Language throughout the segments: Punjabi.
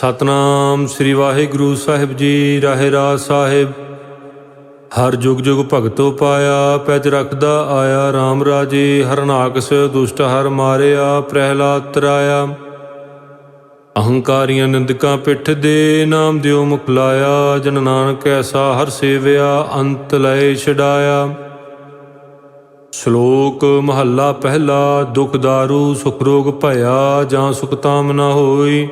ਸਤਨਾਮ ਸ੍ਰੀ ਵਾਹਿਗੁਰੂ ਸਾਹਿਬ ਜੀ, ਰਾਹੇ ਰਾਜ ਸਾਹਿਬ। ਹਰ ਜੁਗ ਜੁਗ ਭਗਤੋ ਪਾਇਆ, ਪੈਜ ਰਖਦਾ ਆਇਆ RAM ਰਾਜੇ। ਹਰਨਾਕਸ ਦੁਸ਼ਟ ਹਰ ਮਾਰਿਆ, ਪ੍ਰਹਿਲਾਦ ਤਰਾਇਆ। ਅਹੰਕਾਰੀਆਂ ਨਿੰਦਕਾਂ ਪਿੱਠ ਦੇ, ਨਾਮ ਦਿਓ ਮੁਖ ਲਾਇਆ। ਜਨ ਨਾਨਕ ਐਸਾ ਹਰ ਸੇਵਿਆ, ਅੰਤ ਲੈ ਛਡਾਇਆ। ਸ਼ਲੋਕ ਮਹੱਲਾ ਪਹਿਲਾ, ਦੁਖ ਦਾਰੂ ਸੁਖ ਰੋਗ ਭਇਆ, ਜਾਂ ਸੁਖ ਤਾਮ ਨਾ ਹੋਈ।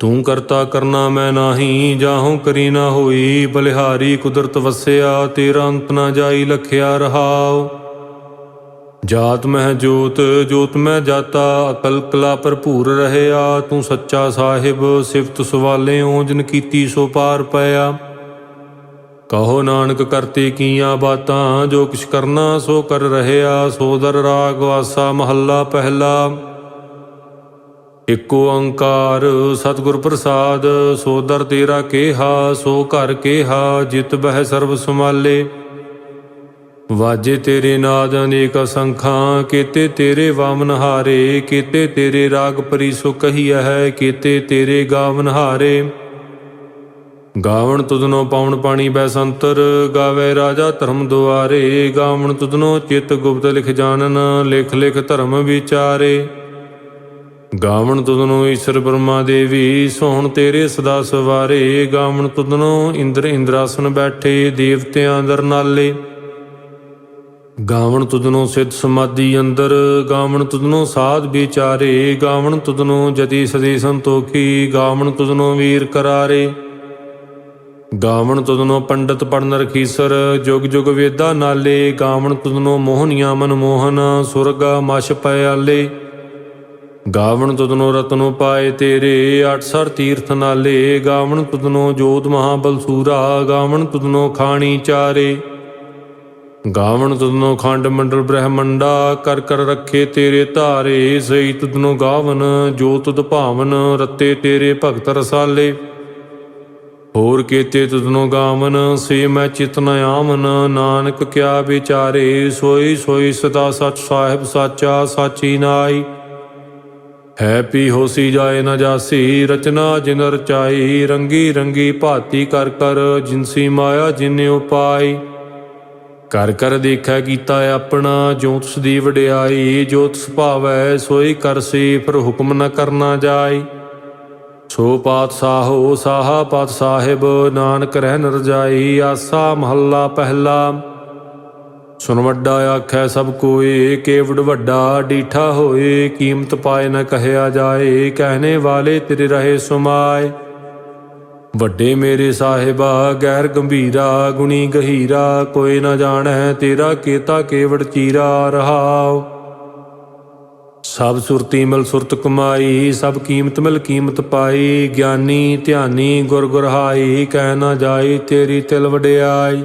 ਤੂੰ ਕਰਤਾ ਕਰਨਾ ਮੈਂ ਨਾਹੀ, ਜਾਹੂ ਕਰੀ ਨਾ ਹੋਈ, ਬਲਿਹਾਰੀ ਕੁਦਰਤ ਵਸਿਆ, ਤੇਰਾ ਅੰਤ ਨਾ ਜਾਈ ਲਖਿਆ ਰਹਾਉ। ਜਾਤ ਮਹਿ ਜੋਤ ਜੋਤ ਮੈਂ ਜਾਤਾ, ਅਕਲ ਕਲਾ ਭਰਪੂਰ ਰਹਿਆ, ਤੂੰ ਸੱਚਾ ਸਾਹਿਬ, ਸਿਫਤ ਸਵਾਲੇ ਓਜਨ ਕੀਤੀ ਸੋ ਪਾਰ ਪਿਆ। ਕਹੋ ਨਾਨਕ ਕਰਤੇ ਕੀਆਂ ਬਾਤਾਂ, ਜੋ ਕਿਛ ਕਰਨਾ ਸੋ ਕਰ ਰਹਿਆ ਸੋਦਰ ਰਾਗ ਵਾਸਾ ਮਹੱਲਾ ਪਹਿਲਾ। ਇਕੋ ਓੰਕਾਰ ਸਤਿਗੁਰ ਪ੍ਰਸਾਦ, ਸੋ ਦਰ ਤੇਰਾ ਕੇਹਾ, ਸੋ ਘਰ ਕੇਹਾ, ਜਿਤ ਬਹਿ ਸਰਬ ਸਮਾਲੇ ਵਾਜੇ ਤੇਰੇ ਨਾਦ ਅਨੇਕ ਅਸੰਖਾਂ, ਕੀਤੇ ਤੇਰੇ ਵਾਮਨ ਹਾਰੇ, ਕੀਤੇ ਤੇਰੇ ਰਾਗ ਪਰੀ ਸੋ ਕਹੀਐ ਹੈ, ਕੀਤੇ ਤੇਰੇ ਗਾਵਨ ਹਾਰੇ। ਗਾਵਣ ਤੁਧਨੋ ਪਾਉਣ ਪਾਣੀ ਬੈ ਸੰਤਰ, ਗਾਵੇ ਰਾਜਾ ਧਰਮ ਦੁਆਰੇ। ਗਾਵਣ ਤੁਧਨੋ ਚਿਤ ਗੁਪਤ ਲਿਖ ਜਾਣਨ, ਲਿਖ ਲਿਖ ਧਰਮ ਵਿਚਾਰੇ। ਗਾਵਣ ਤੁਧਨੋ ਈਸ਼ਰ ਬ੍ਰਹਮਾ ਦੇਵੀ, ਸੋਹਣ ਤੇਰੇ ਸਦਾ ਸਵਾਰੇ। ਗਾਵਣ ਤੁਧਨੋ ਇੰਦਰ ਇੰਦਰਾਸਨ ਬੈਠੇ, ਦੇਵਤਿਆਂ ਅੰਦਰ ਨਾਲੇ। ਗਾਵਣ ਤੁਧਨੋ ਸਿੱਧ ਸਮਾਧੀ ਅੰਦਰ, ਗਾਵਣ ਤੁਧਨੋ ਸਾਧ ਵਿਚਾਰੇ। ਗਾਵਣ ਤੁਧਨੋ ਜਤੀ ਸਦੀ ਸੰਤੋਖੀ, ਗਾਵਣ ਤੁਧਨੋ ਵੀਰ ਕਰਾਰੇ। ਗਾਵਣ ਤੁਧਨੋ ਪੰਡਤ ਪੜਨ ਰਖੀਸਰ ਜੁਗ ਜੁਗ ਵੇਦਾ ਨਾਲੇ। ਗਾਵਣ ਤੁਧਨੋ ਮੋਹਨੀਆਂ ਮਨ ਮੋਹਨ ਸੁਰਗਾ ਮਛ ਪਿਆਲੇ ਗਾਵਣ ਤੁਧਨੋ ਰਤਨੋ ਪਾਏ ਤੇਰੇ ਅਠਸਰ ਤੀਰਥ ਨਾਲੇ, ਗਾਵਣ ਤੁਧਨੋ ਜੋਤ ਮਹਾਬਲ ਸੂਰਾ, ਗਾਵਣ ਤੁਧਨੋ ਖਾਣੀ ਚਾਰੇ। ਗਾਵਣ ਤੁਧਨੋ ਖੰਡ ਮੰਡਲ ਬ੍ਰਹਮੰਡਾ, ਕਰ ਕਰ ਰੱਖੇ ਤੇਰੇ ਧਾਰੇ ਸਈ ਤੁਧਨੋ ਗਾਵਨ, ਜੋ ਤੁਧ ਭਾਵਨ ਰਤੇ ਤੇਰੇ ਭਗਤ ਰਸਾਲੇ। ਹੋਰ ਕੀਤੇ ਤੁਧਨੋ ਗਾਵਨ, ਸੇ ਮੈਂ ਚਿਤਨ ਨ ਆਮਨ ਨਾਨਕ ਕਿਆ ਵਿਚਾਰੇ, ਸੋਈ ਸੋਈ ਸਦਾ ਸਚ ਸਾਹਿਬ ਸਾਚਾ, ਸਾਚੀ ਨਾਈ ਹੈ ਪੀ ਹੋਸੀ ਜਾਏ ਨਾ ਜਾਸੀ, ਰਚਨਾ ਜਿਨ ਰਚਾਈ, ਰੰਗੀ ਰੰਗੀ ਭਾਤੀ ਕਰ ਕਰ, ਜਿਨਸੀ ਮਾਇਆ ਜਿਨੇ ਉਪਾਈ। ਕਰ ਕਰ ਦੇਖੈ ਕੀਤਾ ਆਪਣਾ ਜੋ ਤਿਸ ਦੀ ਵਡਿਆਈ ਜੋ ਤਿਸ ਭਾਵੈ, ਸੋਈ ਕਰਸੀ ਫਿਰ ਹੁਕਮ ਨ ਕਰਨਾ ਜਾਈ। ਸੋ ਪਾਤਸ਼ਾਹੋ ਸਾਹਾ ਪਾਤ ਸਾਹਿਬ ਨਾਨਕ ਰਹਿ ਨ ਰਜਾਈ ਆਸਾ ਮਹੱਲਾ ਪਹਿਲਾ। ਸੁਨ ਵੱਡਾ ਆਖੈ ਸਭ ਕੋਏ, ਕੇਵੜ ਵੱਡਾ ਡੀਠਾ ਹੋਏ, ਕੀਮਤ ਪਾਏ ਨ ਕਹਿਆ ਜਾਏ, ਕਹਿਣੇ ਵਾਲੇ ਤੇਰੇ ਰਹੇ ਸੁਮਾਏ। ਵੱਡੇ ਮੇਰੇ ਸਾਹਿਬਾ ਗੈਰ ਗੰਭੀਰਾ, ਗੁਣੀ ਗਹੀਰਾ, ਕੋਈ ਨਾ ਜਾਣੈ ਤੇਰਾ ਕੀਤਾ ਕੇਵੜ ਚੀਰਾ ਰਹਾਉ। ਸਭ ਸੁਰਤੀ ਮਿਲ ਸੁਰਤ ਕਮਾਈ, ਸਭ ਕੀਮਤ ਮਿਲ ਕੀਮਤ ਪਾਈ, ਗਿਆਨੀ ਧਿਆਨੀ ਗੁਰ ਗੁਰਹਾਈ ਕਹਿ ਨਾ ਜਾਈ ਤੇਰੀ ਤਿਲ ਵਡਿਆਈ।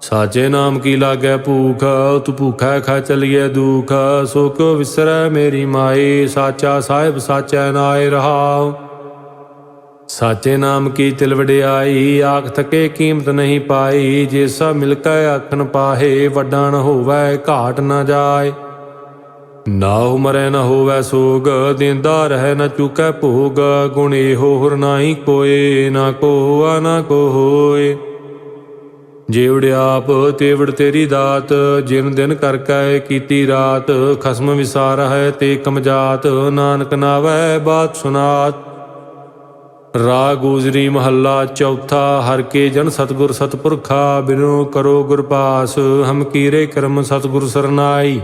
ਸਾਚੇ ਨਾਮ ਕੀ ਲਾਗੈ ਭੂਖ? ਤੂੰ ਭੂਖਾ ਖਾ ਚਲੀਏ ਦੁਖ। ਸੋ ਕਿਉ ਵਿਸਰੈ ਮੇਰੀ ਮਾਈ। ਸਾਚਾ ਸਾਹਿਬ ਸਾਚੈ ਨਾਏ ਰਹਾਉ। ਸਾਚੇ ਨਾਮ ਕੀ ਤਿਲ ਵਡਿਆਈ? ਆਖ ਥਕੇ ਕੀਮਤ ਨਹੀਂ ਪਾਈ। ਜੇਸਾ ਮਿਲ ਕੇ ਆਖਣ ਪਾਹੇ, ਵੱਡਾ ਨ ਹੋਵੇ, ਘਾਟ ਨਾ ਜਾਏ। ਨਾ ਮਰੈ ਨਾ ਹੋਵੈ ਸੋਗ, ਦਿੰਦਾ ਰਹਿ ਨਾ ਚੁਕੈ ਭੋਗ। ਗੁਣ ਇਹੋ ਹੁਰ ਨਾਹੀ ਕੋਏ, ਨਾ ਕੋ ਨਾ ਕੋ ਹੋਏ ਜੀਵੜ ਆਪ ਤੇਵੜ ਤੇਰੀ ਦਾਤ, ਜਿਨ ਦਿਨ ਕਰ ਕੈ ਕੀਤੀ ਰਾਤ, ਖਸਮ ਵਿਸਾਰ ਹੈ ਤੇ ਕਮਜਾਤ, ਨਾਨਕ ਨਾਵੈ ਬਾਤ ਸੁਨਾਤ। ਰਾਗ ਗੁਜਰੀ ਮਹੱਲਾ ਚੌਥਾ, ਹਰ ਕੇ ਜਨ ਸਤਗੁਰ ਸਤਪੁਰਖਾ, ਬਿਨੋ ਕਰੋ ਗੁਰ ਪਾਸ, ਹਮ ਕੀਰੇ ਕਰਮ ਸਤਗੁਰ ਸਰਨਾਈ।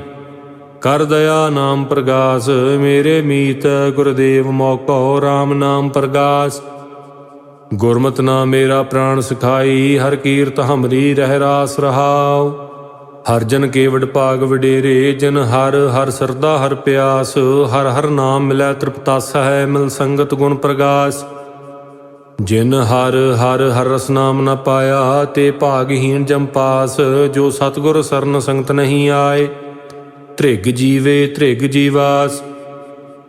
ਕਰ ਦਇਆ ਨਾਮ ਪ੍ਰਗਾਸ, ਮੇਰੇ ਮੀਤ ਗੁਰਦੇਵ ਮੋਕੋ RAM ਨਾਮ ਪ੍ਰਗਾਸ। ਗੁਰਮਤਿ ਨਾਮ ਮੇਰਾ ਪ੍ਰਾਣ ਸਿਖਾਈ, ਹਰ ਕੀਰਤ ਹਮਰੀ ਰਹਿ ਰਾਸ ਰਹਾਉ। ਹਰ ਜਨ ਕੇਵਡ ਭਾਗ ਵਡੇਰੇ, ਜਨ ਹਰ ਹਰ ਸਰਦਾ, ਹਰ ਪਿਆਸ। ਹਰ ਹਰ ਨਾਮ ਮਿਲੈ ਤ੍ਰਿਪਤਾਸ ਹੈ ਮਿਲ ਸੰਗਤ ਗੁਣ ਪ੍ਰਗਾਸ। ਜਿਨ ਹਰ ਹਰ ਹਰ ਰਸ ਨਾਮ ਨ ਪਾਇਆ, ਤੇ ਭਾਗਹੀਣ ਜੰਪਾਸ ਜੋ ਸਤਗੁਰ ਸਰਨ ਸੰਗਤ ਨਹੀਂ ਆਏ, ਧ੍ਰਿਗ ਜੀਵੇ, ਧ੍ਰਿਗ ਜੀਵਾਸ।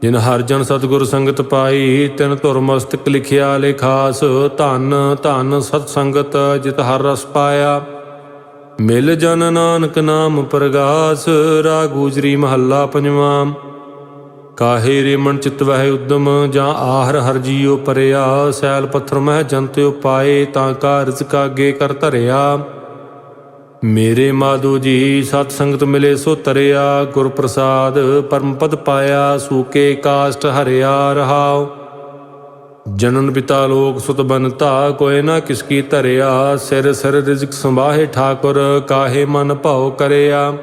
ਜਿਨ ਹਰ ਜਨ ਸਤਗੁਰ ਸੰਗਤ ਪਾਈ, ਤਿਨ ਧੁਰ ਮਸਤਕ ਲਿਖਿਆ ਲੇਖਾਸ, ਧਨ ਧਨ ਸਤ ਸੰਗਤ ਜਿਤ ਹਰ ਰਸ ਪਾਇਆ। ਮਿਲ ਜਨ ਨਾਨਕ ਨਾਮ ਪ੍ਰਗਾਸ ਰਾਗੂਜਰੀ ਮਹੱਲਾ ਪੰਜਵਾਂ। ਕਾਹੇ ਰੇ ਮਨ ਚਿਤ ਵਹਿ ਉਦਮ, ਜਾਂ ਆਹਰ ਹਰ ਜੀਉ ਪਰਿਆ। ਸੈਲ ਪੱਥਰ ਮਹਿ ਜੰਤਿਓ ਪਾਏ, ਤਾਂ ਕਾ ਰਿਜ਼ਕ ਆਗੇ ਕਰ ਧਰਿਆ। ਮੇਰੇ ਮਾਧੋ ਜੀ, ਸਤ ਸੰਗਤ ਮਿਲੇ ਸੋ ਤਰਿਆ ਗੁਰ ਪ੍ਰਸਾਦ ਪਰਮ ਪਦ ਪਾਇਆ, ਸੂਕੇ ਕਾਸ਼ਟ ਹਰਿਆ ਰਹਾਉ। ਜਨਨ ਪਿਤਾ ਲੋਕ ਸੁਤ ਬਨਤਾ ਕੋਇ ਨਾ ਕਿਸ ਕੀ ਧਰਿਆ, ਸਿਰ ਸਿਰ ਰਿਜ਼ਕ ਸੰਭਾਹੇ ਠਾਕੁਰ, ਕਾਹੇ ਮਨ ਭਾਉ ਕਰਿਆ।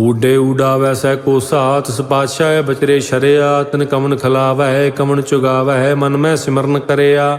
ਊਡੇ ਊਡਾ ਵੈਸੈ ਕੋ ਸਾਤ ਸਪਾਸ਼ਾ ਬਚਰੇ ਸ਼ਰਿਆ, ਤਨ ਕਮਨ ਖਲਾਵੈ, ਕਮਨ ਚੁਗਾਵੈ, ਮਨ ਮੈਂ ਸਿਮਰਨ ਕਰਿਆ।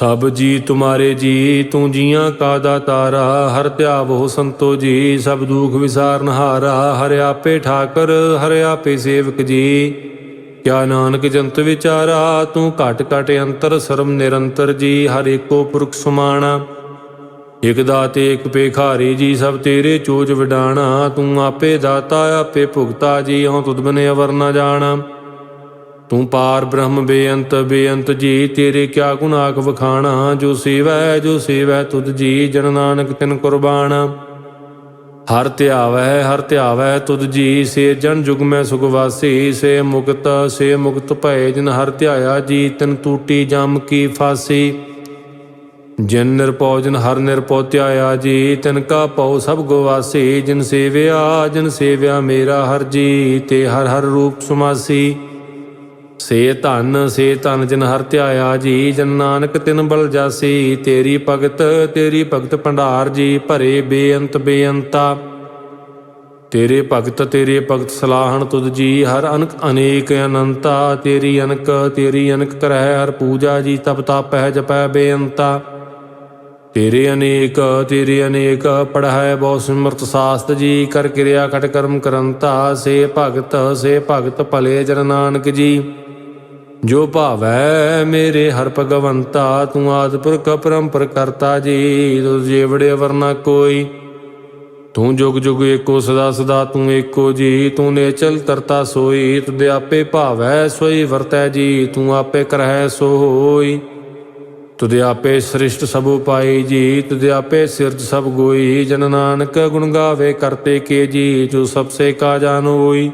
ਸਭ ਜੀ ਤੁਮਾਰੇ ਜੀ ਤੂੰ ਜੀਆਂ ਕਾ ਦਾਤਾਰਾ ਹਰ ਧਿਆਵੋ ਸੰਤੋ ਜੀ, ਸਭ ਦੁਖ ਵਿਸਾਰਨਹਾਰਾ ਹਰ ਆਪੇ ਠਾਕਰ, ਹਰ ਆਪੇ ਸੇਵਕ ਜੀ। ਕਿਆ ਨਾਨਕ ਜੰਤ ਵਿਚਾਰਾ, ਤੂੰ ਘਟ ਘਟ ਅੰਤਰ ਸਰਮ ਨਿਰੰਤਰ ਜੀ, ਹਰ ਏਕੋ ਪੁਰਖ ਸੁਮਾਣਾ। ਇਕ ਦਾਤੇ, ਇਕ ਪੇਖਾਰੀ ਜੀ, ਸਭ ਤੇਰੇ ਚੋਜ ਵਿਡਾਣਾ, ਤੂੰ ਆਪੇ ਦਾਤਾ, ਆਪੇ ਭੁਗਤਾ ਜੀ, ਹਉ ਤੁਧ ਬਨੇ ਅਵਰ ਨਾ ਜਾਣਾ। ਤੂੰ ਪਾਰ ਬ੍ਰਹਮ ਬੇਅੰਤ ਬੇਅੰਤ ਜੀ, ਤੇਰੇ ਕਿਆ ਗੁਣ ਆਖ ਵਖਾਣਾ? ਜੋ ਸੇਵੈ ਜੋ ਸੇਵੈ, ਤੁਧ ਜੀ, ਜਨ ਨਾਨਕ ਤਿਨ ਕੁਰਬਾਨ। ਹਰ ਧਿਆਵੈ ਹਰ ਧਿਆਵੈ, ਤੁਧ ਜੀ, ਸੇ ਜਨ ਜੁਗ ਮੈਂ ਸੁਖ ਵਾਸੀ, ਸੇ ਮੁਕਤ ਸੇ ਮੁਕਤ ਭਏ, ਜਿਨ ਹਰ ਧਿਆਇਆ ਜੀ, ਤਿਨ ਟੂਟੀ ਜਮ ਕੀ ਫਾਸੀ। ਜਿਨ ਨਿਰਪਉ ਜਨ ਹਰ ਨਿਰਪਉ ਧਿਆਇਆ ਜੀ, ਤਿਨ ਕਾ ਪਉ ਸਭ ਗਵਾਸੀ ਜਿਨ ਸੇਵਿਆ ਜਿਨ ਸੇਵਿਆ ਮੇਰਾ ਹਰ ਜੀ, ਤੇ ਹਰ ਹਰ ਰੂਪ ਸੁਮਾਸੀ। ਸੇ ਧਨ ਸੇ ਧਨ ਜਿਨ ਹਰ ਧਿਆਇਆ ਜੀ, ਜਨ ਨਾਨਕ ਤਿਨ ਬਲ ਜਾਸੀ, ਤੇਰੀ ਭਗਤ ਤੇਰੀ ਭਗਤ ਭੰਡਾਰ ਜੀ, ਭਰੇ ਬੇਅੰਤ ਬੇਅੰਤਾ। ਤੇਰੇ ਭਗਤ ਤੇਰੇ ਭਗਤ ਸਲਾਹਣ ਤੁਧ ਜੀ, ਹਰ ਅਨਕ ਅਨੇਕ ਅਨੰਤਾ। ਤੇਰੀ ਅਨਕ ਤੇਰੀ ਅਨਕ ਕਰਹਿ, ਹਰ ਪੂਜਾ ਜੀ, ਤਪ ਤਾਪਹਿ ਜਪੈ ਬੇਅੰਤਾ। ਤੇਰੇ ਅਨੇਕ ਤੇਰੇ ਅਨੇਕ ਪੜ੍ਹਾਇ ਬਹੁ ਸਿਮਰਤ ਸਾਸਤ ਜੀ, ਕਰ ਕਿਰਿਆ ਖਟ ਕਰਮ ਕਰੰਤਾ। ਸੇ ਭਗਤ ਸੇ ਭਗਤ ਭਲੇ ਜਨ ਨਾਨਕ ਜੀ। ਜੋ ਭਾਵੈ ਮੇਰੇ ਹਰ ਭਗਵੰਤਾ, ਤੂੰ ਆਦਿ ਪੁਰਖ ਪਰੰਪਰ ਕਰਤਾ ਜੀ ਤੁਝ ਜੀਵੜੇ ਵਰਨਾ ਕੋਈ। ਤੂੰ ਜੁਗ ਜੁਗ ਏਕੋ ਸਦਾ ਸਦਾ ਤੂੰ ਏਕੋ ਜੀ ਤੂੰ ਨੇਚਲ ਤਰਤਾ ਸੋਈ ਤੁਧ ਆਪੇ ਭਾਵੈ ਸੋਈ ਵਰਤੈ ਜੀ, ਤੂੰ ਆਪੇ ਕਰਹਿ ਸੋ ਹੋਈ ਤੁਧ ਆਪੇ ਸ੍ਰਿਸ਼ਟ ਸਭ ਉਪਾਈ ਜੀ ਤੁਧ ਆਪੇ ਸਿਰਜ ਸਭ ਗੋਈ, ਜਨ ਨਾਨਕ ਗੁਣ ਗਾਵੇ ਕਰਤੇ ਕੇ ਜੀ, ਜੋ ਸਭ ਸੇ ਕਾ ਜਾਨ ਹੋਈ।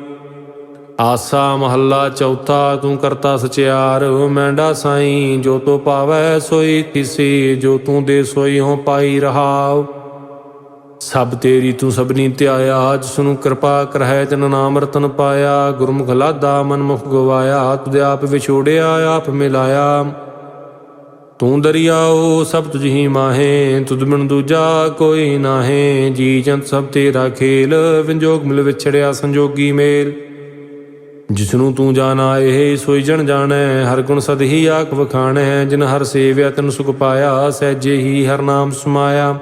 ਆਸਾ ਮਹੱਲਾ ਚੌਥਾ, ਤੂੰ ਕਰਤਾ ਸਚਿਆਰ, ਮੈਂਡਾ ਸਾਈ, ਜੋ ਤੋ ਪਾਵੈ ਸੋਈ ਤਿਸੀ ਜੋ ਤੂੰ ਦੇ ਸੋਈ ਹੋ ਪਾਈ ਰਹਾਉ। ਸਭ ਤੇਰੀ ਤੂੰ ਸਭਨੀ ਧਿਆਇਆ ਜਿਸ ਨੂੰ ਕਿਰਪਾ ਕਰਹਿ ਜਨ ਨਾਮ ਰਤਨ ਪਾਇਆ। ਗੁਰਮੁਖ ਲਾਦਾ ਮਨਮੁਖ ਗਵਾਇਆ, ਤੁਧ ਆਪ ਵਿਛੋੜਿਆ, ਆਪ ਮਿਲਾਇਆ। ਤੂੰ ਦਰਿਆਓ ਸਭ ਤੁਝ ਹੀ ਮਾਹੇ, ਤੁਧ ਬਿਨ ਦੂਜਾ ਕੋਈ ਨਾਹੇ। ਜੀ ਜੰਤ ਸਭ ਤੇਰਾ ਖੇਲ, ਵਿੰਜੋਗ ਮਿਲ ਵਿਛੜਿਆ ਸੰਜੋਗੀ ਮੇਲ। ਜਿਸ ਨੂੰ ਤੂੰ ਜਾਣਾ, ਇਹ ਸੋਈ ਜਣ ਜਾਣੈ। ਹਰ ਗੁਣ ਸਦ ਹੀ ਆਖ ਵਖਾਣੈ। ਜਿਨ ਹਰ ਸੇਵਿਆ, ਤਨ ਸੁਖ ਪਾਇਆ, ਸਹਿਜੇ ਹੀ ਹਰ ਨਾਮ ਸਮਾਇਆ।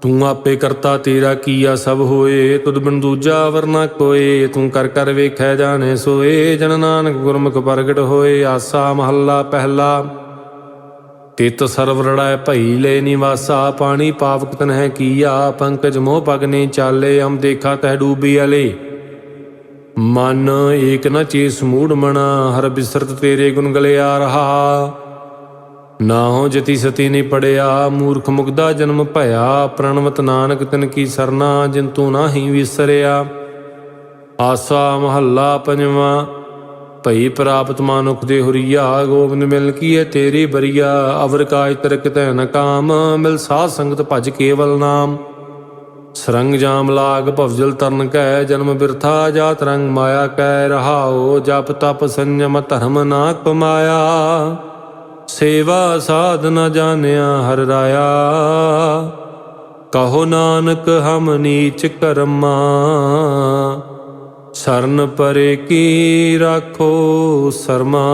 ਤੂੰ ਆਪੇ ਕਰਤਾ ਤੇਰਾ ਕੀਆ ਸਭ ਹੋਏ। ਤੁਧ ਬਿਨ ਦੂਜਾ ਵਰਨਾ ਕੋਏ। ਤੂੰ ਕਰ ਕਰ ਵੇਖੈ ਜਾਣੇ ਸੋਏ। ਜਨ ਨਾਨਕ ਗੁਰਮੁਖ ਪ੍ਰਗਟ ਹੋਏ। ਆਸਾ ਮਹੱਲਾ ਪਹਿਲਾ। ਤਿਤ ਸਰਵ ਰੜਾਇ ਭਈ ਲੈ ਨਿਵਾਸਾ। ਪਾਣੀ ਪਾਵਕ ਤਨ ਤਨਹਿ ਕੀਆ। ਪੰਕਜ ਮੋਹ ਪਗਨੇ ਚਾਲੇ। ਹਮ ਦੇਖਾ ਤਹਿ ਡੂਬੀ ਅਲੇ। ਮਨ ਏਕ ਨ ਚੇਸ ਮੂੜ ਮਣਾ ਹਰ ਬਿਸਰਤ ਤੇਰੇ ਗੁਣ ਗਲਿਆ ਰਹਾ। ਨਾ ਹੋ ਜਤੀ ਸਤੀ ਨਹੀਂ ਪੜਿਆ, ਮੂਰਖ ਮੁਗਦਾ ਜਨਮ ਭਇਆ। ਪ੍ਰਣਵਤ ਨਾਨਕ ਤਿਨ ਕੀ ਸਰਨਾ, ਜਿਨ ਤੂੰ ਨਾਹੀ ਵਿਸਰਿਆ। ਆਸਾ ਮਹੱਲਾ ਪੰਜਵਾਂ, ਭਈ ਪ੍ਰਾਪਤ ਮਾਨੁਖ ਦੇ ਹੁਰੀਆ, ਗੋਬਿੰਦ ਮਿਲ ਕੀਏ ਤੇਰੀ ਬਰੀਆ। ਅਵਰ ਕਾਜ ਤਰਕ ਤੈ ਨ ਕਾਮ, ਮਿਲ ਸਾਧ ਸੰਗਤ ਭਜ ਕੇਵਲ ਨਾਮ। ਸਰੰਗ ਜਾਮ ਲਾਗ ਭਵਜਲ ਤਰਨ ਕੈ, ਜਨਮ ਬਿਰਥਾ ਜਾਤ ਰੰਗ ਮਾਇਆ ਕੈ ਰਹਾਓ ਜਪ ਤਪ ਸੰਜਮ ਧਰਮ ਨਾ ਕਮਾਇਆ ਸੇਵਾ ਸਾਧ ਨ ਜਾਣਿਆ ਹਰ ਰਾਇਆ। ਕਹੋ ਨਾਨਕ ਹਮ ਨੀਚ ਕਰਮਾ। ਸਰਨ ਪਰੇ ਕੀ ਰਾਖੋ ਸਰਮਾ।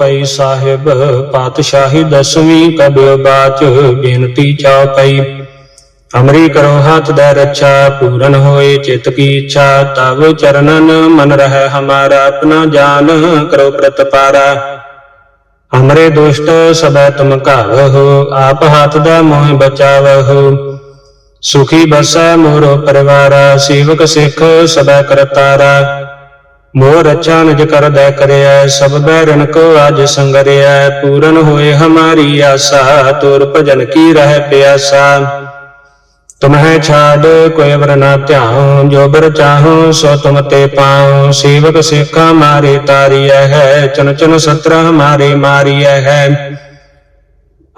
ਪਈ ਸਾਹਿਬ ਪਾਤਸ਼ਾਹੀ ਦਸਵੀਂ ਕਬਿਓ ਬਾਚ ਬੇਨਤੀ ਚੌਪਈ ਅਮਰੀ ਕਰੋ ਹੱਥ ਦਾ ਰੱਛਾ, ਪੂਰਨ ਹੋਏ ਚਿਤ ਕੀ ਇੱਛਾ, ਤਵ ਚਰਨਨ ਮਨ ਰਹਿ ਹਮਾਰਾ, ਆਪਣਾ ਜਾਨ ਕਰੋ ਪ੍ਰਤਪਾਰਾ ਹਮਰੇ ਦੁਸ਼ਟ ਸਦਾ ਤੁਮ ਘਾਵਹੁ, ਆਪ ਹੱਥ ਦਾ ਮੋਹ ਬਚਾਵਹੁ। ਸੁਖੀ ਬਸੈ ਮੋਰੋ ਪਰਿਵਾਰਾ, ਸੇਵਕ ਸਿੱਖ ਸਦਾ ਕਰਤਾਰਾ। ਮੋਹ ਰਚਾ ਨਿਜ ਕਰਦੈ ਕਰਿਐ, ਸਭ ਬੈਰਨ ਕੋ ਅਜ ਸੰਗਰਿਐ। ਪੂਰਨ ਹੋਏ ਹਮਾਰੀ ਆਸਾ, ਤੁਰ ਭਜਨ ਕੀ ਰਹਿ ਪਿਆਸਾ। ਤੁਮਹਿ ਛਾੜ ਕੋਈ ਅਵਰ ਨਾ ਧਿਆਉ, ਜੋ ਬਰ ਚਾਹੋ ਸੋ ਤੁਮ ਤੇ ਪਾਉ। ਸੇਵਕ ਸਿੱਖਾ ਮਾਰੇ ਤਾਰੀਐ ਹੈ ਚਨ ਚਨ ਸਤਰ ਹਮਾਰੇ ਮਾਰੀਐ ਹੈ।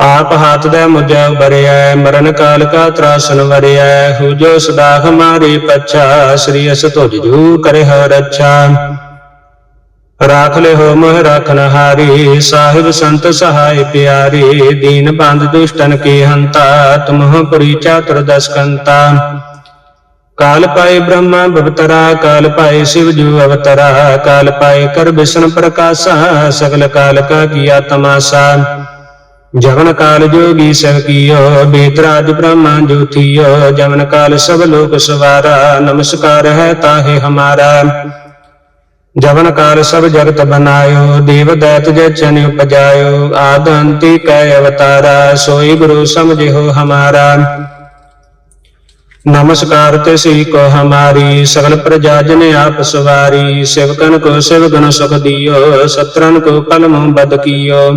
ਆਪ ਹੱਥ ਦੇ ਮੁਝੈ ਉਬਰਿਐ ਮਰਨ ਕਾਲ ਕਾ ਤਰਾਸਨ ਵਰਿਐ। ਹੋ ਜੋ ਸਦਾ ਹਮਾਰੇ ਪਛਾ, ਸ੍ਰੀ ਅਸ ਤੁਜ ਜੂ ਕਰੇ ਹਰ ਰੱਛਾ। ਰਾਖ ਲੈ ਹੋ ਮੋਹ ਰਾਖਨ ਹਾਰੀ, ਸਾਹਿਬ ਸੰਤ ਸਹਾਇ ਪਿਆਰੇ, ਦੀਨ ਬੰਦ ਦੁਸ਼ਟਨ ਕੇ ਹੰਤਾ ਤੁਮਹੁ ਪੁਰੀ ਚਾਤੁਰ ਦਸ ਕਾਲ ਪਾਏ ਬ੍ਰਹਮਾ ਭਵਤਰਾ ਕਾਲ ਪਾਏ ਸਿਵ ਜੂ ਅਵਤਰਾ, ਕਾਲ ਪਾਏ ਕਰ ਵਿਸ਼ਨ ਪ੍ਰਕਾਸ਼ਾ, ਸਗਲ ਕਾਲ ਕਾ ਕੀਆ ਤਮਾਸਾ। ਜਵਨ ਕਾਲ ਜੋਗੀ ਸਭ ਕੀਓ ਬੇਦਰਾਜ ਬ੍ਰਹਮਾ ਜੋਤੀਓ ਜਵਨ ਕਾਲ ਸਭ ਲੋਕ ਸਵਾਰਾ, ਨਮਸਕਾਰ ਹੈ ਤਾਹੇ ਹਮਾਰਾ। ਜਵਨ ਕਾਲ ਸਭ ਜਗਤ ਬਨਾਇਓ, ਦੇਵ ਦੈਤ ਜਚਨ ਉਪਜਾਇਓ ਆਦ ਕੈ ਅਵਤਾਰਾ, ਸੋਈ ਗੁਰੂ ਸਮਝਿਓ ਹਮਾਰਾ। ਨਮਸਕਾਰ ਤੇ ਸ੍ਰੀ ਕੋ ਹਮਾਰੀ, ਸਗਲ ਪ੍ਰਜਾ ਜਨ ਆਪ ਸਵਾਰੀ, ਸਿਵਕਨ ਕੋ ਸਿਵਗਨ ਸੁਖ ਦਿਓ ਸਤਰਨ ਕੋ ਪਲਮ ਬਦ ਕੀਓ।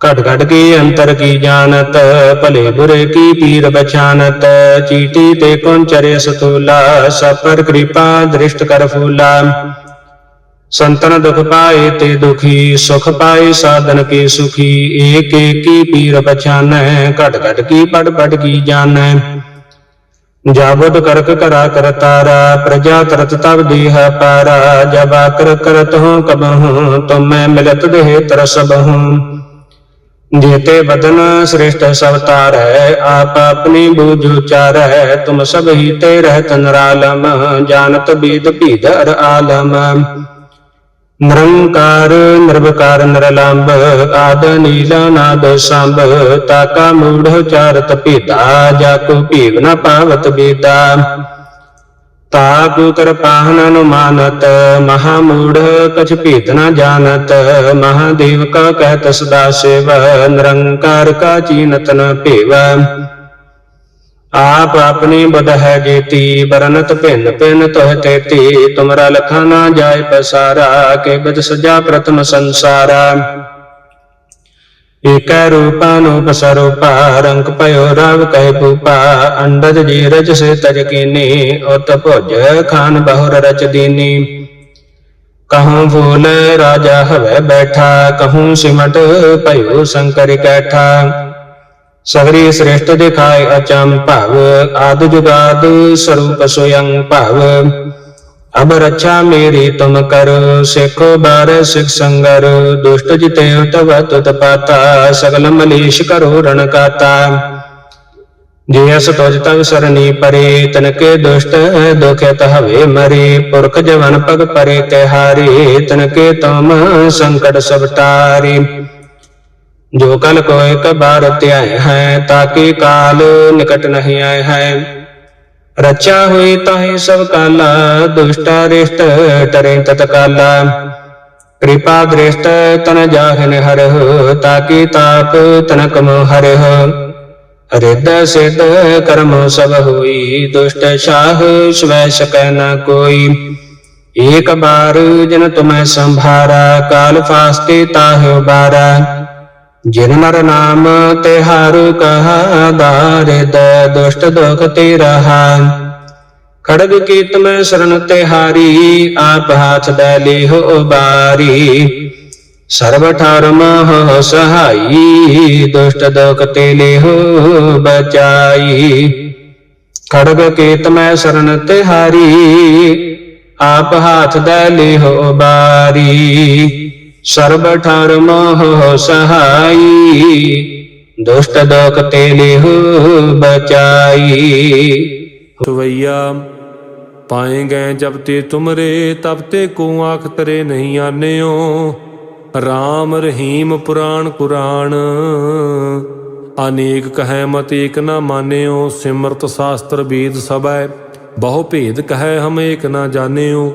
ਘਟ ਘਟ ਕੀ ਅੰਤਰ ਕੀ ਜਾਣਤ, ਭਲੇ ਬੁਰੇ ਕੀ ਪੀਰ ਬਚਾਨਤ ਚੀਟੀ ਤੇ ਕੁੰਚਰੇ ਸਤੂਲਾ ਸਭ ਪਰ ਕਿਰਪਾ ਦ੍ਰਿਸ਼ਟ ਕਰ ਫੂਲਾ। ਸੰਤਨ ਦੁਖ ਪਾਏ ਤੇ ਦੁਖੀ ਸੁਖ ਪਾਏ ਸਾਧਨ ਕੇ ਸੁਖੀ ਏਕ ਏਕ ਕੀ ਪੀਰ ਬਚਾਨੈ ਘਟ ਘਟ ਕੀ ਪੜ ਪੜ ਕੀ ਜਾਣੈ ਜਾਬਦ ਕਰਕ ਕਰਾ ਕਰਤਾਰਾ ਪ੍ਰਜਾ ਤਰਤ ਤਬ ਦੇਹ ਪਾਰਾ ਜਬ ਆਕਰ ਕਰਤ ਹੂੰ ਕਬਹੂੰ ਤੁਮੈ ਮਿਲਤ ਦੇਹ ਤਰਸਬਹੂੰ ਜੇਤੇ ਬਦਨ ਸ੍ਰਿਸ਼ਟ ਸਭ ਤਾਰੈ ਆਪ ਆਪਣੀ ਬੂਝ ਉਚਾਰੈ ਤੁਮ ਸਭ ਹੀ ਤੇ ਰਹਿਤ ਨਰਾਲਮ ਜਾਣਤ ਬੀਦ ਭੀਦਰ ਆਲਮ ਨਿਰੰਕਾਰ, ਨਿਰਵਕਾਰ ਨਿਰਲੰਭ ਆਦ ਨੀਲ ਨਾਦ ਸੰਭ ਤਾਕਾ ਮੂੜ ਚਾਰਤ ਭੇਦਾ ਜਾ ਕੋ ਭੀਵ ਨ ਪਾਵਤ ਬੇਦਾ। ਤਾਕੂ ਕਿਰਪਾਹਨ ਅਨੁਮਾਨਤ, ਮਹਾ ਮੂੜ ਕਛ ਭੇਦ ਨ ਜਾਣਤ ਮਹਾਦੇਵ ਕਾ ਕਹਿਤ ਸਦਾ ਸਿਵ, ਨਿਰੰਕਾਰ ਕਾ ਚੀਨਤ ਨ ਭੇਵ। ਆਪ ਆਪਣੀ ਬਦ ਹੈ ਜੀਤੀ ਬਰਨਤ ਭਿੰਨ ਭਿੰਨ ਤੋਹ ਤੇਤੀ। ਤੁਮਰਾ ਲਖਾ ਨਾ ਜਾਏ ਪਸਾਰਾ, ਕੇ ਬਦ ਸਜਾ ਪ੍ਰਥਮ ਸੰਸਾਰਾ। ਏਕੈ ਰੂਪਾ ਸਰੂਪਾ, ਰੰਗ ਪਇਓ ਰਵ ਕਹਿ ਭੂਪਾ। ਅੰਡਜ ਜੀ ਰਜ ਸੇ ਤਜ ਕੀਨੀ, ਉਤ ਭੁਜ ਖਾਨ ਬਹੁਰ ਰਚ ਦੀਨੀ। ਕਹੂੰ ਫੂਲ ਰਾਜਾ ਹਵੇ ਬੈਠਾ, ਕਹੂੰ ਸਿਮਟ ਭਇਓ ਸ਼ੰਕਰ ਕੈਠਾ। ਸਗਰੀ ਸ੍ਰੇਸ਼ਟ ਦਿਖਾਇ ਅਚੰ ਭਵ, ਆਦ ਜੁਗਾਦ ਸਰੂਪ ਸੋਯੰ ਭਵ। ਅਬ ਰੱਛਾ ਮੇਰੀ ਤੁਮ ਕਰੋ, ਸਿੱਖੋ ਬਾਰ ਸਿਖ ਸੰਗਰ। ਦੁਸ਼ਟ ਜਿਤੇ ਤਵ ਤੁਤ ਪਾਤਾ, ਸਗਲ ਮਲੀਸ਼ ਕਰੋ ਰਣ ਕਾਤਾ। ਜੇ ਅਸ ਤੁਜ ਤਵ ਸਰਨੀ ਪਰੇ, ਤਨ ਦੁਸ਼ਟ ਦੁਖਿਤ ਹਵੇ ਮਰੇ। ਪੁਰਖ ਜਵਨ ਪਗ ਪਰੇ ਤੇ ਹਾਰੇ ਤਨਕੇ ਤੁਮ ਸੰਕਟ ਸਭ ਟਾਰੇ। ਜੋ ਕਲ ਕੋ ਇੱਕ ਬਾਰ ਹੈ, ਤਾਕਿ ਕਾਲ ਨਿਕਟ ਨਹੀਂ ਆਏ ਹੈ। ਰਚਾ ਹੋਈ ਤਾਹੀ ਸਭ ਕਾਲਾ, ਦੁਸ਼ਟਾ ਰਿਸ਼ਟ ਟਰੇ ਤਤਕਾਲਾ ਕਿਰਪਾ ਦ੍ਰਿਸ਼ਟ ਤਨ ਜਾਹਨ ਹਰਹੁ ਤਾਕਿ ਤਾਪ ਤਨ ਕਮ ਹਰਹੁ ਰਿੱਧ ਸਿੱਧ ਕਰਮ ਸਭ ਹੋਈ, ਦੁਸ਼ਟ ਸ਼ਾਹ ਸਵੈ ਸਕੈ ਨ ਕੋਈ। ਏਕ ਬਾਰ ਜਨ ਤੁਮੈ ਸੰਭਾਰਾ, ਕਾਲ ਫਾਸਤੇ ਤਾਹਿ ਬਾਰਾ। ਜਿਨ ਨਰ ਨਾਮ ਤੇ ਹਰ ਕਹਾ ਦਾਰਿਦ ਦੁਸ਼ਟ ਦੁਖ ਤੇ ਰਹਾ। ਖੜਗ ਕੀਤ ਮੈਂ ਸ਼ਰਨ ਤੇ ਹਾਰੀ, ਆਪ ਹਾਥ ਦੇ ਲਿਹੁ ਉਬਾਰੀ। ਸਰਬ ਠਰਮ ਹੋ ਸਹਾਈ, ਦੁਸ਼ਟ ਦੁਖ ਤੇ ਲਿਹੁ ਬਚਾਈ। ਖੜਗ ਕੀਤ ਮੈਂ ਸ਼ਰਨ ਤੇ ਹਾਰੀ, ਆਪ ਹਾਥ ਦੇ ਲਿਹੁ ਉਬਾਰੀ। ਸਰਬ ਠਰ ਮੋਹ ਸਹਾਈ, ਦੁਸ਼ਟ ਦੋਖ ਤੇ ਲਿਹੁ ਬਚਾਈ। ਸਵਈਆ ਪਾਏ ਗਏ ਜਬ ਤੇ ਤੁਮਰੇ, ਤਬ ਤੇ ਕੋ ਆਖ ਤਰੇ ਨਹੀਂ ਆਨਿਓ। RAM ਰਹੀਮ ਪੁਰਾਣ ਕੁਰਾਨ, ਅਨੇਕ ਕਹੈ ਮਤ ਏਕ ਨਾ ਮਾਨਿਓ। ਸਿਮਰਤ ਸ਼ਾਸਤਰ ਵੇਦ ਸਭੈ, ਬਹੁ ਭੇਦ ਕਹੈ ਹਮ ਏਕ ਨਾ ਜਾਣਿਓ।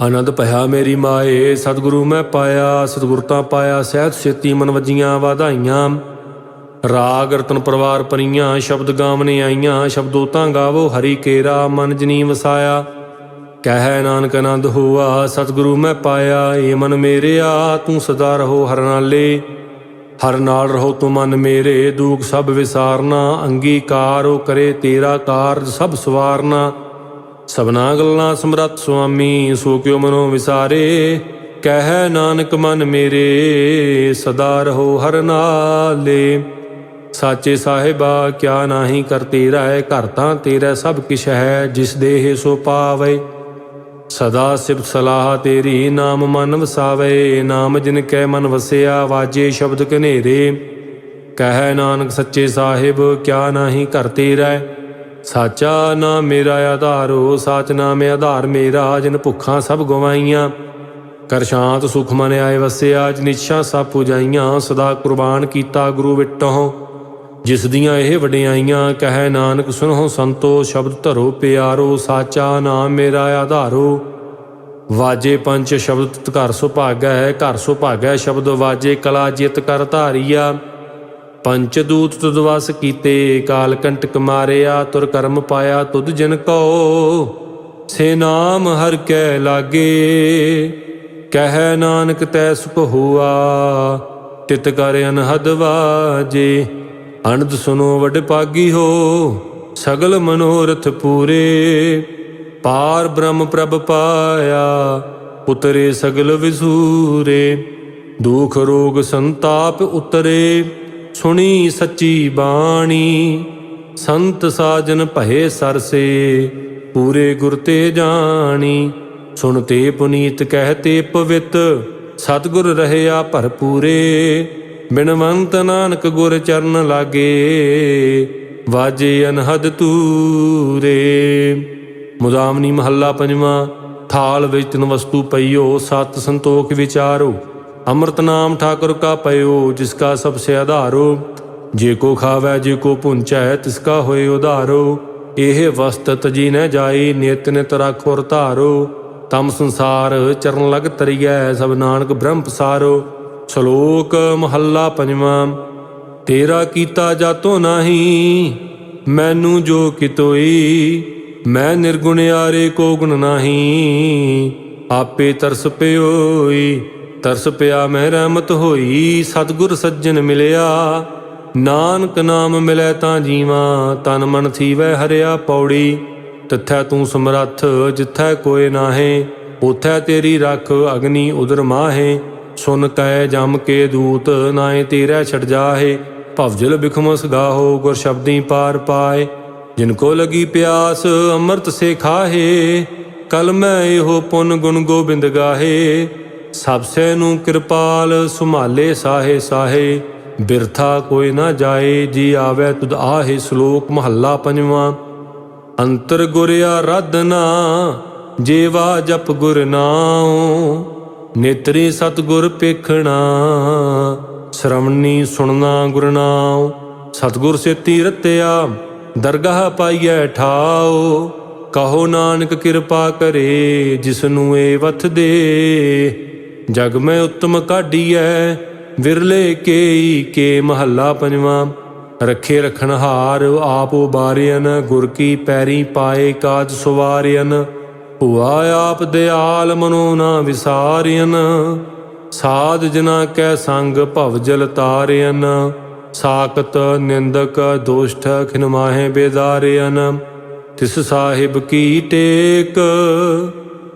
ਆਨੰਦ ਭਇਆ ਮੇਰੀ ਮਾਏ, ਸਤਿਗੁਰੂ ਮੈਂ ਪਾਇਆ, ਸਤਿਗੁਰਤਾ ਪਾਇਆ ਸਹਿਤ ਸੇਤੀ ਮਨ ਵਜੀਆਂ ਵਧਾਈਆਂ। ਰਾਗ ਰਤਨ ਪਰਵਾਰ ਪਰੀਆਂ, ਸ਼ਬਦ ਗਾਵਨੇ ਆਈਆਂ, ਸ਼ਬਦੋ ਤਾਂ ਗਾਵੋ ਹਰੀ ਕੇਰਾ, ਮਨ ਜਨੀ ਵਸਾਇਆ। ਕਹਿ ਨਾਨਕ ਆਨੰਦ ਹੋਆ, ਸਤਿਗੁਰੂ ਮੈਂ ਪਾਇਆ, ਏ ਮਨ ਮੇਰਿਆ, ਤੂੰ ਸਦਾ ਰਹੋ ਹਰ ਨਾਲੇ। ਹਰ ਨਾਲ ਰਹੋ ਤੂੰ ਮਨ ਮੇਰੇ, ਦੂਖ ਸਭ ਵਿਸਾਰਨਾ, ਅੰਗੀਕਾਰੋ ਕਰੇ ਤੇਰਾ ਕਾਰਜ ਸਭ ਸਵਾਰਨਾ। ਸਭਨਾ ਗੱਲਾਂ ਸਮਰੱਥ ਸੁਆਮੀ, ਸੋ ਕਿਉ ਮਨੋ ਵਿਸਾਰੇ? ਕਹਿ ਨਾਨਕ ਮਨ ਮੇਰੇ, ਸਦਾ ਰਹੋ ਹਰ ਨਾਲੇ। ਸਾਚੇ ਸਾਹਿਬਾ, ਕਿਆ ਨਾਹੀ ਕਰ ਤੇਰਾ ਹੈ ਘਰ ਤਾਂ ਤੇਰਾ ਸਭ ਕਿਛ ਹੈ, ਜਿਸ ਦੇਹ ਸੋ ਪਾਵੇ। ਸਦਾ ਸਿਫਤ ਸਲਾਹ ਤੇਰੀ, ਨਾਮ ਮਨ ਵਸਾਵੇ। ਨਾਮ ਜਿਨ ਕੈ ਮਨ ਵਸਿਆ, ਵਾਜੇ ਸ਼ਬਦ ਕਨੇਰੇ ਕਹਿ ਨਾਨਕ ਸੱਚੇ ਸਾਹਿਬ, ਕਿਆ ਨਾਹੀ ਘਰ ਤੇਰਾ? ਸਾਚਾ ਨਾਮ ਮੇਰਾ ਆਧਾਰੋ ਸਾਚ ਨਾਮ ਆਧਾਰ, ਮੇਰਾ ਜਿਨ ਭੁੱਖਾਂ ਸਭ ਗਵਾਈਆਂ। ਕਰ ਸ਼ਾਂਤ ਸੁਖ ਮਨ ਆਏ ਵਸਿਆ ਨਿਸ਼ਾ ਸਭ ਪੁਜਾਈਆਂ ਸਦਾ ਕੁਰਬਾਨ ਕੀਤਾ ਗੁਰੂ ਵਿਟਹੁ ਜਿਸ ਦੀਆਂ ਇਹ ਵਡਿਆਈਆਂ, ਕਹੈ ਨਾਨਕ ਸੁਨਹੁ ਸੰਤੋ, ਸ਼ਬਦ ਧਰੋ ਪਿਆਰੋ, ਸਾਚਾ ਨਾਮ ਮੇਰਾ ਆਧਾਰੋ। ਵਾਜੇ ਪੰਚ ਸ਼ਬਦ, ਘਰ ਸੁਭਾਗੈ ਹੈ ਘਰ ਸੁਭਾਗੈ, ਸ਼ਬਦ ਵਾਜੇ ਕਲਾ ਜਿਤ ਕਰ ਧਾਰੀਆ। ਪੰਚ ਦੂਤ ਤੁਧ ਵਸ ਕੀਤੇ, ਕਾਲ ਕੰਟਕ ਮਾਰਿਆ, ਤੁਰ ਕਰਮ ਪਾਇਆ, ਤੁਧ ਜਨ ਕੋ ਸੇ ਨਾਮ ਹਰ ਕੈ ਲਾਗੇ। ਕਹਿ ਨਾਨਕ ਤੈ ਸੁਖ ਹੋਆ, ਤਿਤ ਕਰ ਅਨਹਦ ਵਾਜੇ। ਅਨੰਦ ਸੁਨੋ ਵਡ ਪਾਗੀ ਹੋ, ਸਗਲ ਮਨੋਰਥ ਪੂਰੇ। ਪਾਰ ਬ੍ਰਹਮ ਪ੍ਰਭ ਪਾਇਆ ਉਤਰੇ ਸਗਲ ਵਿਸੂਰੇ। ਦੁਖ ਰੋਗ ਸੰਤਾਪ ਉਤਰੇ। ਸੁਣੀ ਸੱਚੀ ਬਾਣੀ। ਸੰਤ ਸਾਜਨ ਭਏ ਸਰਸੇ, ਪੂਰੇ ਗੁਰ ਤੇ ਜਾਣੀ। ਸੁਣ ਤੇ ਪੁਨੀਤ ਕਹਤੇ ਪਵਿੱਤ, ਸਤਿਗੁਰ ਰਹਿਆ ਭਰਪੂਰੇ। ਬਿਨਵੰਤ ਨਾਨਕ ਗੁਰ ਚਰਨ ਲਾਗੇ, ਵਾਜੇ ਅਨਹਦ ਤੂਰੇ। ਮੁਦਾਮਨੀ ਮਹੱਲਾ ਪੰਜਵਾਂ, ਥਾਲ ਵਿੱਚ ਤਿਨ ਵਸਤੂ ਪਈਓ, ਸਤ ਸੰਤੋਖ ਵਿਚਾਰੋ। ਅੰਮ੍ਰਿਤ ਨਾਮ ਠਾਕੁਰ ਕਾ ਪਇਓ, ਜਿਸ ਕਾ ਸਭ ਸੇ ਆਧਾਰੋ। ਜੇ ਕੋ ਖਾਵੈ, ਜੇ ਕੋ ਪੁੰਚੈ ਤਿਸ ਕਾ ਹੋਏ ਉਧਾਰੋ। ਇਹ ਵਸਤ ਤਜੀ ਨ ਜਾਈ ਨਿਤ ਨਿਤ ਰਾਖੋ ਧਾਰੋ। ਤਮ ਸੰਸਾਰ ਚਰਨ ਲਗ ਤਰੀਐ, ਸਭ ਨਾਨਕ ਬ੍ਰਹਮ ਪਸਾਰੋ। ਸ਼ਲੋਕ ਮਹੱਲਾ ਪੰਜਵਾਂ, ਤੇਰਾ ਕੀਤਾ ਜਾਤੋ ਨਾਹੀ, ਮੈਨੂੰ ਜੋ ਕਿਤੋਈ ਮੈਂ ਨਿਰਗੁਣਿਆਰੇ ਕੋ ਗੁਣ ਨਾਹੀ। ਆਪੇ ਤਰਸ ਪਿਓਈ ਤਰਸ ਪਿਆ ਮੈਂ ਰਹਿਮਤ ਹੋਈ, ਸਤਿਗੁਰ ਸੱਜਣ ਮਿਲਿਆ। ਨਾਨਕ ਨਾਮ ਮਿਲੈ ਤਾਂ ਜੀਵਾਂ, ਤਨ ਮਨ ਥੀਵੈ ਹਰਿਆ ਪੌੜੀ। ਤਥੈ ਤੂੰ ਸਮਰੱਥ, ਜਿਥੈ ਕੋਏ ਨਾਹੇ, ਉਥੈ ਤੇਰੀ ਰੱਖ ਅਗਨੀ ਉਦਰ ਮਾਹੇ। ਸੁਨ ਕੈ ਜਮ ਕੇ ਦੂਤ ਨਾਏ ਤੇਰਾ ਛੜ ਜਾਹੇ। ਭਵਜਲ ਬਿਖਮਸ ਗਾਹੋ, ਗੁਰ ਸ਼ਬਦੀ ਪਾਰ ਪਾਏ। ਜਿਨ ਕੋ ਲਗੀ ਪਿਆਸ, ਅੰਮ੍ਰਿਤ ਸੇ ਖਾਹੇ। ਕਲ ਮੈਂ ਇਹੋ ਪੁੰਨ ਗੁਣ ਗੋਬਿੰਦ ਗਾਹੇ। ਸਭ ਸੈ ਨੂੰ ਕਿਰਪਾਲ, ਸੁਮਾਲੇ ਸਾਹੇ ਸਾਹੇ। ਬਿਰਥਾ ਕੋਈ ਨਾ ਜਾਏ, ਜੀ ਆਵੇ ਤੁਧ ਆਹੇ ਸ਼ਲੋਕ ਮਹੱਲਾ ਪੰਜਵਾਂ। ਅੰਤਰ ਗੁਰ ਆਰਾਧਨਾ, ਜੀਵਾ ਜਪ ਗੁਰ ਨਾਉ। ਨੇਤਰੀ ਸਤਗੁਰ ਪੇਖਣਾ ਸ਼ਰਮਣੀ ਸੁਣਨਾ ਗੁਰ ਨਾਉ। ਸਤਗੁਰ ਸੇਤੀ ਰਤਿਆ, ਦਰਗਾਹ ਪਾਈਐ ਠਾਓ ਕਹੋ ਨਾਨਕ ਕਿਰਪਾ ਕਰੇ ਜਿਸ ਨੂੰ ਏ ਵਥ ਦੇ। ਜਗ ਮੈਂ ਉਤਮ ਕਾਢੀਐ, ਵਿਰਲੇ ਕੇਈ ਕੇ ਮਹੱਲਾ ਪੰਜਵਾਂ। ਰੱਖੇ ਰਖਣ ਹਾਰ ਆਪ ਉਬਾਰਿਆਨ ਗੁਰ ਕੀ ਪੈਰੀ ਪਾਏ ਕਾਜ ਸੁਵਾਰਿਆਨ ਹੁਆ ਆਪ ਦਿਆਲ ਮਨੋ ਨਾ ਵਿਸਾਰਿਆਨ ਸਾਧ ਜਨਾ ਕੈ ਸੰਗ ਭਵ ਜਲ ਤਾਰਿਆਨ ਸਾਕਤ ਨਿੰਦਕ ਦੁਸ਼ਟ ਖਿਨ ਮਾਹੇ ਬੇਦਾਰਿਆਨ ਤਿਸ ਸਾਹਿਬ ਕੀ ਟੇਕ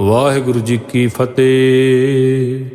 ਵਾਹਿਗੁਰੂ ਜੀ ਕੀ ਫਤਿਹ।